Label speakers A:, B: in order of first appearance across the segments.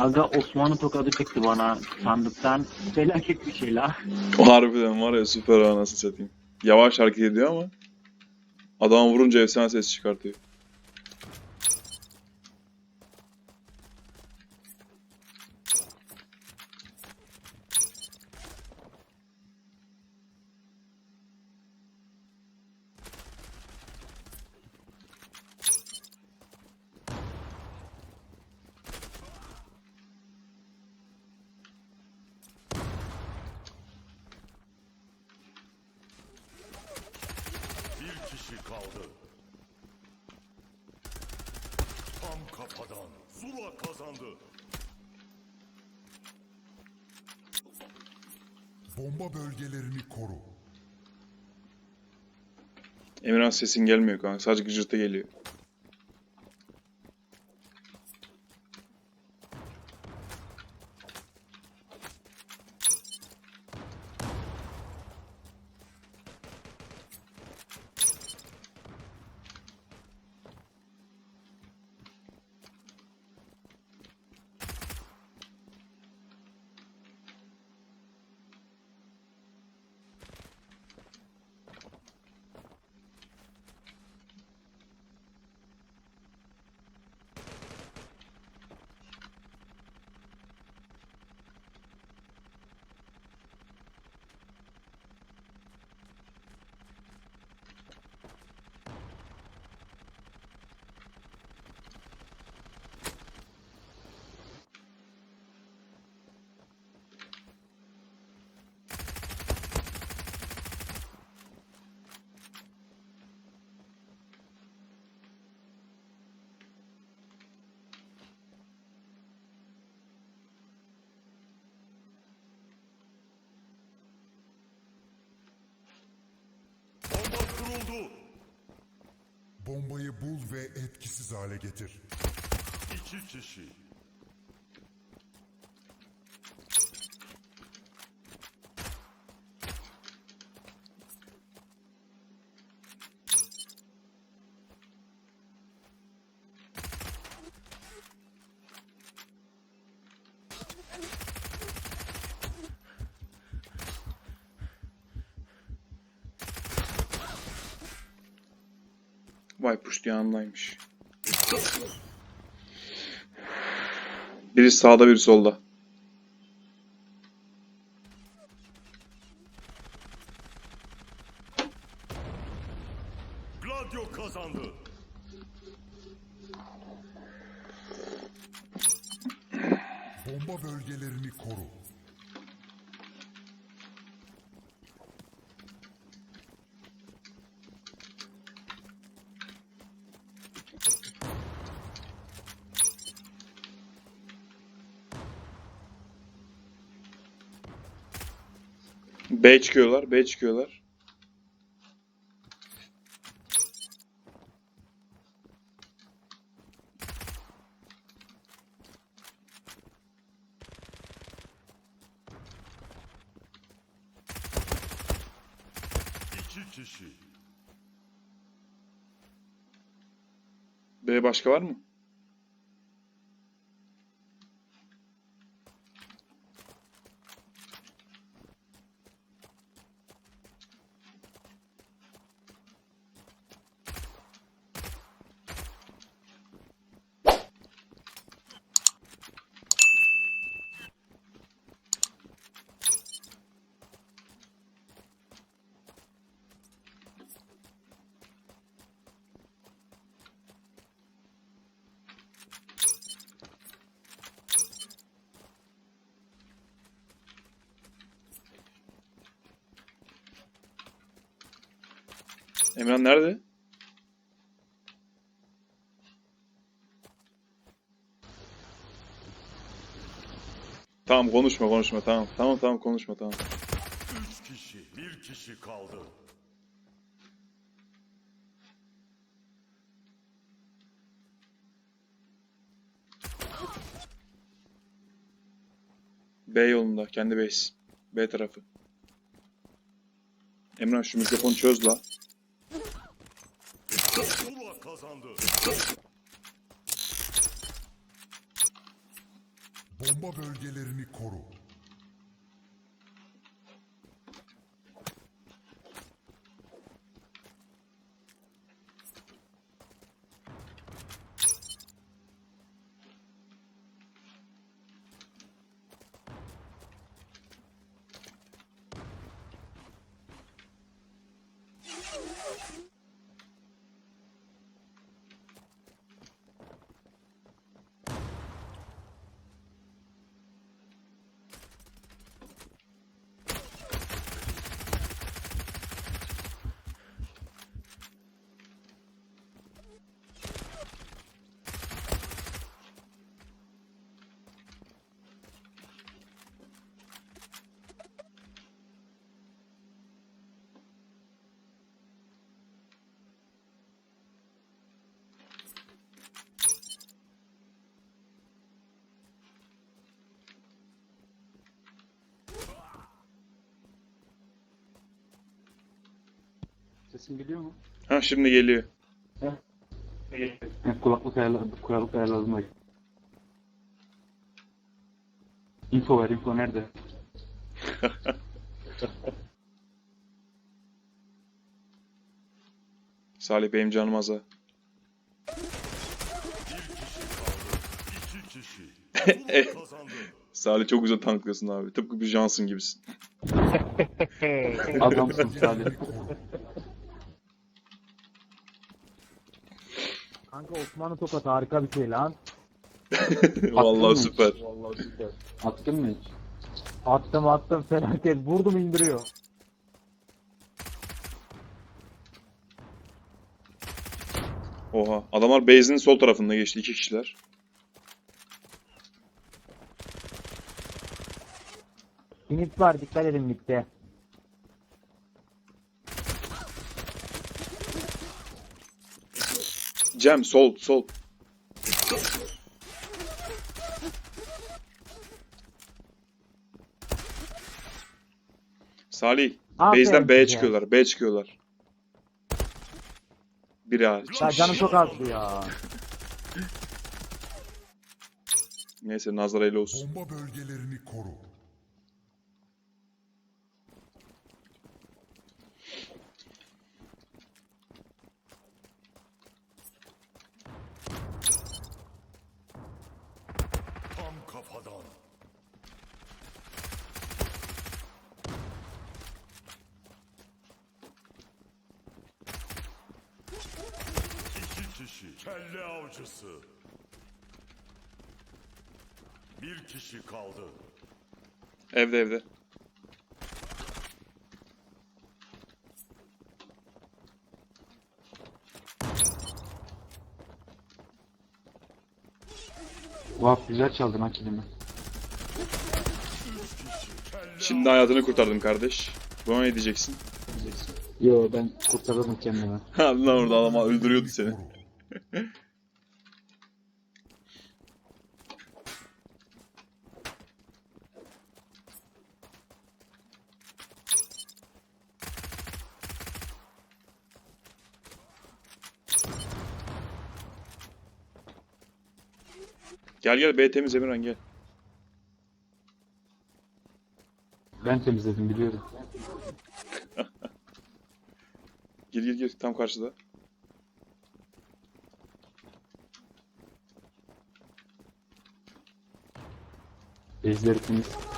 A: Aga Osmanlı tokadı çıktı bana sandıktan. Felaket bir şey la.
B: O harbiden var ya süper anasını satayım. Yavaş hareket ediyor ama adam vurunca efsane ses çıkartıyor.
C: Bir kişi kaldı. Tam kafadan. Zula kazandı.
D: Bomba bölgelerini koru.
B: Emirhan sesin gelmiyor kanka. Sadece gıcırtı geliyor.
C: Bomba kuruldu.
D: Bombayı bul ve etkisiz hale getir.
C: İki kişi.
B: Vay push yanındaymış. Biri sağda biri solda.
C: Gladio kazandı.
D: Bomba bölgelerini koru.
B: B çıkıyorlar, B çıkıyorlar.
C: İki kişi.
B: B başka var mı? Emran nerede? Tamam konuşma konuşma tamam. Tamam tamam konuşma tamam.
C: Üç kişi. Bir kişi kaldı.
B: B yolunda kendi base. B tarafı. Emran şu mikrofonu çöz la.
C: Kazandı.
D: Bomba bölgelerini koru.
E: Sesim geliyor mu?
B: Ha şimdi geliyor.
E: Evet, kulaklık ayarladım. Kulaklık ayarladım. Info ver, info nerede?
B: Salih benim canım az ha.
C: İki kişi. Zula kazandı.
B: Salih çok güzel tanklıyorsun abi. Tıpkı bir Johnson gibisin.
E: Adamsın Salih.
F: Kanka Osmanlı tokat harika bir şey lan.
B: Vallahi
E: mı?
B: süper.
E: Attın mı hiç?
F: Attım attım felaket vurdum indiriyor.
B: Oha. Adamlar base'in sol tarafında geçti. iki kişiler.
F: Init var dikkat edin mitte.
B: Cem sol sol. Salih.
F: Aferin
B: Base'den B'ye
F: size.
B: çıkıyorlar. B çıkıyorlar. Hariç.
F: Ya canım çok azdı ya.
B: Neyse nazarayla olsun.
D: Bomba bölgelerini koru.
C: Tam kafadan. İki kişi. Kelle avcısı. Bir kişi kaldı.
B: Evde evde.
E: Vah güzel çaldın ha kilimi.
B: Şimdi hayatını kurtardın kardeş. Buna ne diyeceksin?
E: Yo ben kurtarırım kendimi.
B: Lan orada adam öldürüyordu seni. Gel gel B temiz Emirhan gel.
E: Ben temizledim biliyorum.
B: Gir gir gir tam karşıda.
E: Bezleri temiz.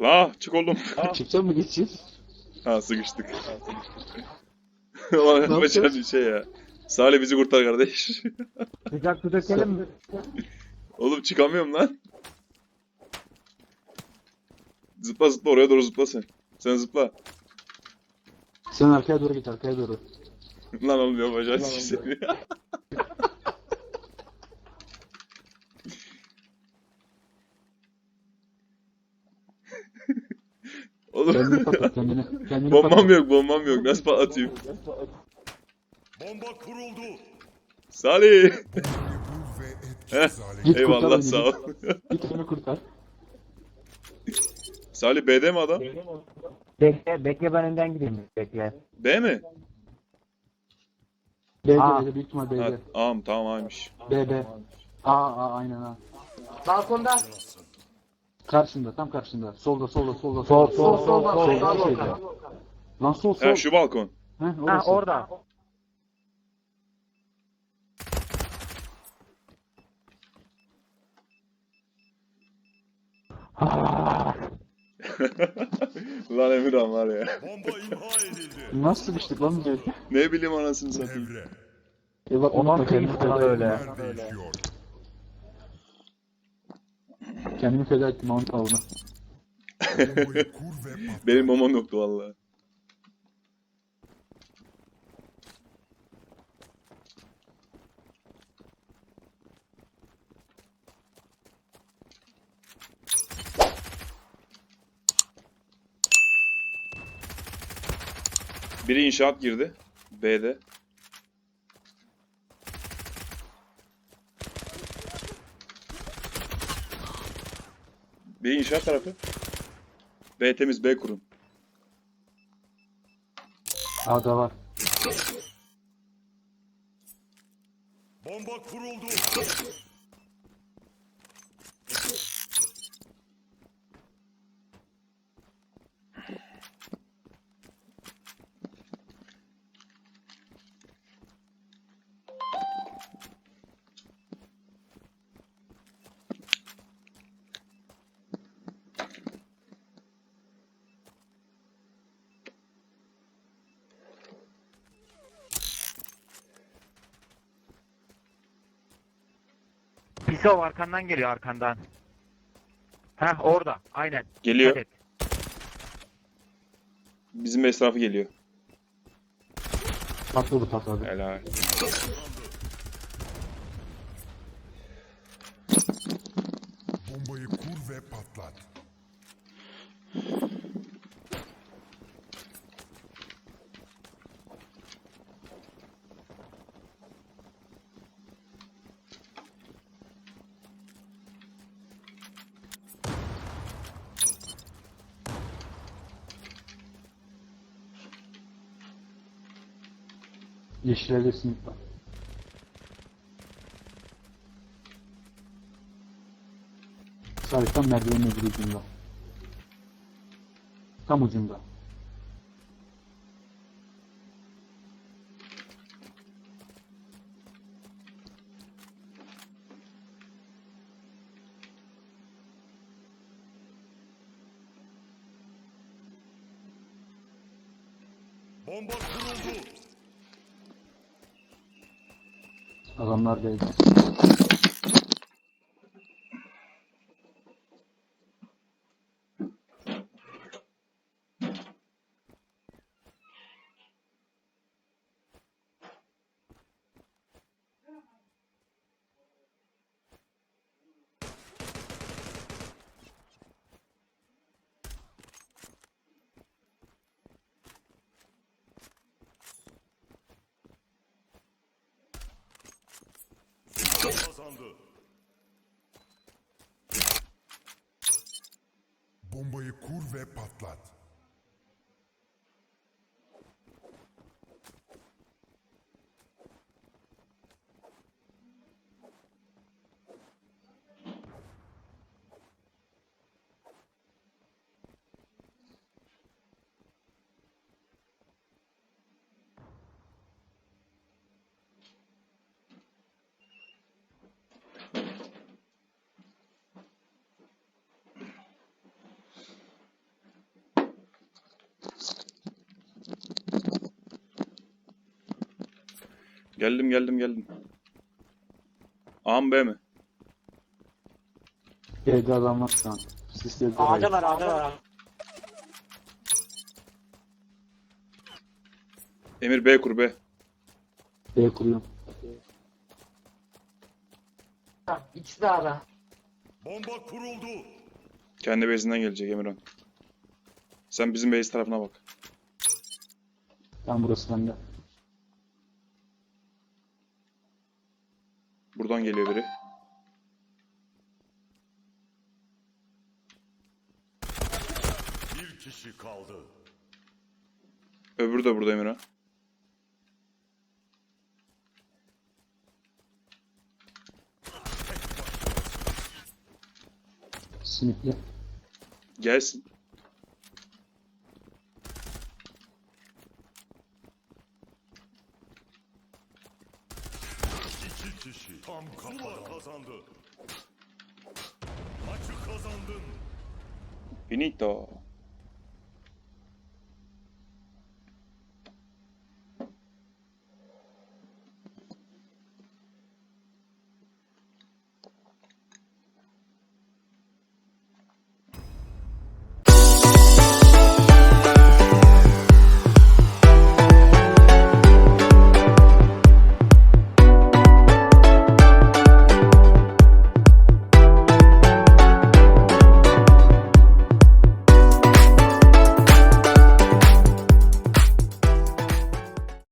B: La çık oğlum.
E: Çıkacak mı geçeceğiz?
B: ha sıkıştık. Ulan yapacağın
E: yapacağız?
B: şey ya. Salih bizi kurtar kardeş.
F: Sıcak su dökelim mi?
B: Oğlum çıkamıyorum lan. Zıpla zıpla oraya doğru zıpla sen. Sen zıpla.
E: Sen arkaya doğru git arkaya doğru.
B: Lan oğlum yapacağın şey seni.
E: Kendini
B: Oğlum
E: patlat kendini. Kendini
B: bombam
E: patlat.
B: yok bombam yok. Nasıl patlatayım?
C: Bomba kuruldu.
B: Salih.
D: Hale
E: Git kurtar
B: Eyvallah
E: beni,
B: sağ ol.
E: Git onu kurtar.
B: Salih B'de mi adam?
F: Bekle, bekle ben önden gideyim. Bekle.
B: B mi?
E: B'de
F: Aa.
E: B'de büyük ihtimal
B: Ha,
E: B'de.
B: tamam tamam A'ymış.
E: B B. A A aynen A.
G: Balkonda.
E: Karşında tam karşında. Solda solda solda.
F: Sol,
E: solda.
F: sol, sol, sol,
E: Solda
F: sol,
E: şeyde. Lan sol sol.
B: Ha şu balkon.
E: Heh,
F: Ha
E: orası.
F: orada.
B: Lan Emirhan var ya.
C: Bomba imha edildi.
E: Nasıl düştük lan biz?
B: Ne bileyim anasını satayım.
D: Devre.
E: E bak
F: O
E: unutma kendini ettim.
F: öyle?
D: Yer değişiyor.
E: Kendimi feda ettim
D: ve patlat.
B: Benim momom yoktu vallahi. Biri inşaat girdi. B'de. Bir inşaat tarafı. B temiz B kurun.
E: A'da var.
C: Bomba kuruldu.
F: Pisov arkandan geliyor arkandan. Heh orada. Aynen.
B: Geliyor.
F: Dikkat et.
B: Bizim etrafı geliyor.
E: Patladı patladı.
B: Helal.
D: Bombayı kur ve patlat.
E: Yeşil evde sinip var. Tam merdivenin öbür ucunda. Tam ucunda.
C: Bomba kuruldu.
E: Adamlar değdi.
C: Kazandı.
D: Bombayı kur ve patlat.
B: Geldim geldim geldim. A mı B mi?
E: Evde adam var şu an.
G: Ağda var ağda var.
B: Emir B kur B.
E: B kuruyorum.
G: İkisi de ağda.
C: Bomba kuruldu.
B: Kendi base'inden gelecek Emirhan. Sen bizim base tarafına bak.
E: Tam burası bende.
B: Buradan geliyor biri.
C: Bir kişi kaldı.
B: Öbürü de burada Emirhan.
E: Sinipli.
B: Gelsin.
C: İki kişi. Tam kafadan kazandı. Maçı kazandın.
B: Finito.